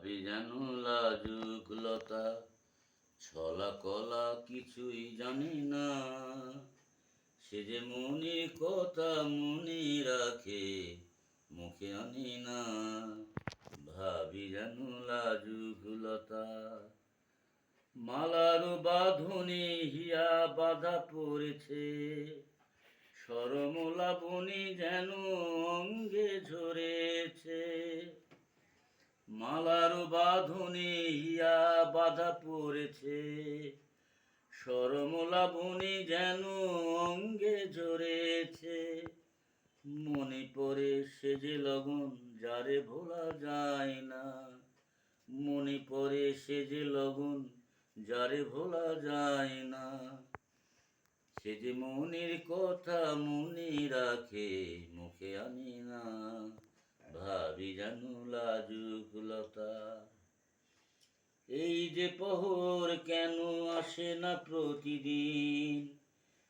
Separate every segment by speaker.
Speaker 1: ভাবি যেন লাজুক লতা ছলা কলা কিছুই জানি না। সে যে মনির কথা মনে রাখে, মুখে আনি না। ভাবি যেন লাজুক লতা মালার বাঁধনে হিয়া বাধা পড়েছে। সরমলা বনি যেন অঙ্গে ঝরেছে। মালার বাঁধনে হিয়া বাধা পড়েছে। সরমলা বনি যেন অঙ্গে ঝরেছে। মনে পড়ে সে যে লগন যারে ভোলা যায় না। মনে পড়ে সে যে লগন যারে ভোলা যায় না। সে যে মনের কথা মনে রাখে, মুখে আনি না। ভাবি জানু লাজুক লতা এই যে পহর কেন আসে না প্রতিদিন?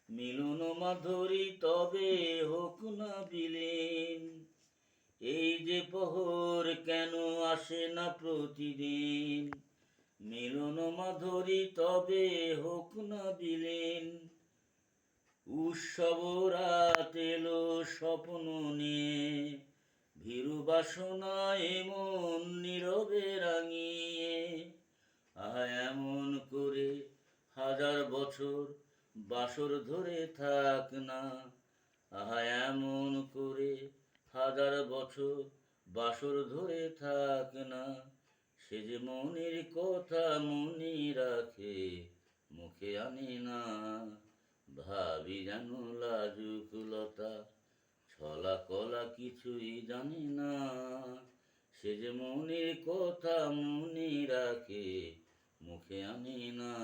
Speaker 1: মিলন মাধুরী তবে হোক না বিলীন। এই যে পহর কেন আসে না প্রতিদিন? মিলন মাধুরী তবে হোক না বিলীন। উৎসব রাত এলো স্বপ্ন নিয়ে। ভীরু বাসনা এমন নীরবে রাঙিয়ে আহা এমন করে হাজার বছর বাসর ধরে থাক না। আহা এমন করে হাজার বছর বাসর ধরে থাক না। সে যে মনের কথা মনে রাখে, মুখে আনে না। ভাবি যেন লাজুক লতা ছলা কলা কিছুই জানি না। সে যে মনের কথা মনে রাখে মুখে আনি না।